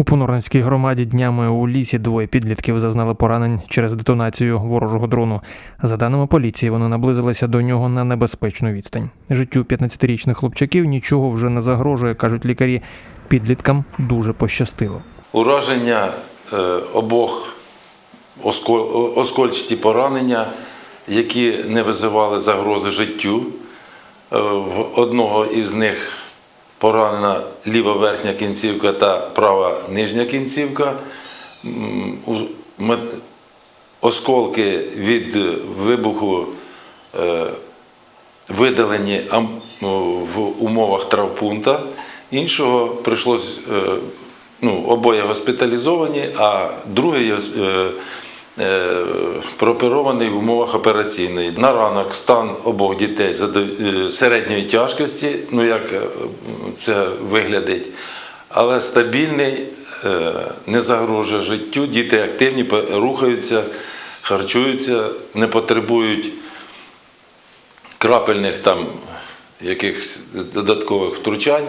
У Понорницькій громаді днями у лісі двоє підлітків зазнали поранень через детонацію ворожого дрону. За даними поліції, вони наблизилися до нього на небезпечну відстань. Життю 15-річних хлопчаків нічого вже не загрожує, кажуть лікарі. Підліткам дуже пощастило. Ураження е, обох оскольчаті поранення, які не визивали загрози життю. Е, В одного із них поранена ліва верхня кінцівка та права нижня кінцівка. Осколки від вибуху е, видалені в умовах травпункта. Іншого прийшлось, е, ну, обоє госпіталізовані, а другий е, прооперований в умовах операційної. На ранок стан обох дітей е, середньої тяжкості, ну як е, це виглядить, але стабільний, е, не загрожує життю. Діти активні, рухаються, харчуються, не потребують крапельних там якихось додаткових втручань,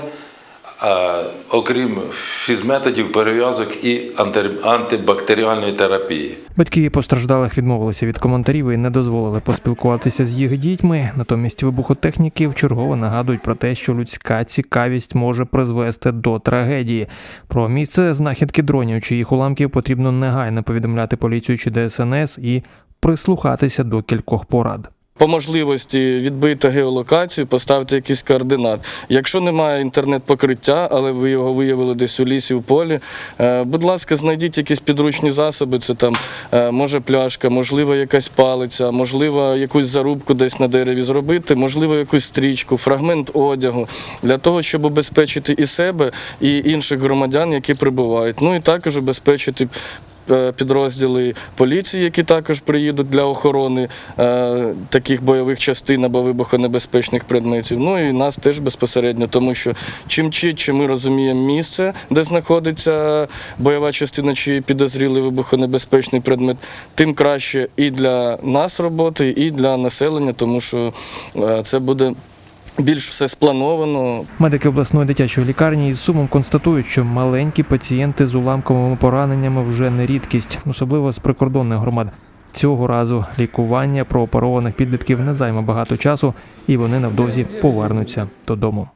окрім фізметодів, перев'язок і анти- антибактеріальної терапії. Батьки постраждалих відмовилися від коментарів і не дозволили поспілкуватися з їх дітьми. Натомість вибухотехніки вчергово нагадують про те, що людська цікавість може призвести до трагедії. Про місце знахідки дронів чи їх уламків потрібно негайно повідомляти поліцію чи ДСНС і прислухатися до кількох порад. По можливості відбити геолокацію, поставити якийсь координат. Якщо немає інтернет-покриття, але ви його виявили десь у лісі, в полі, е, будь ласка, знайдіть якісь підручні засоби. Це там е, може пляшка, можливо, якась палиця, можливо, якусь зарубку десь на дереві зробити, можливо, якусь стрічку, фрагмент одягу для того, щоб убезпечити і себе, і інших громадян, які прибувають. Ну і також убезпечити підрозділи поліції, які також приїдуть для охорони е, таких бойових частин або вибухонебезпечних предметів. Ну і нас теж безпосередньо, тому що чим чітче ми розуміємо місце, де знаходиться бойова частина чи підозрілий вибухонебезпечний предмет, тим краще і для нас роботи, і для населення, тому що е, це буде більш все сплановано, Медики обласної дитячої лікарні із сумом констатують, що маленькі пацієнти з уламковими пораненнями вже не рідкість, особливо з прикордонних громад. Цього разу лікування прооперованих підлітків не займе багато часу, і вони невдовзі повернуться додому.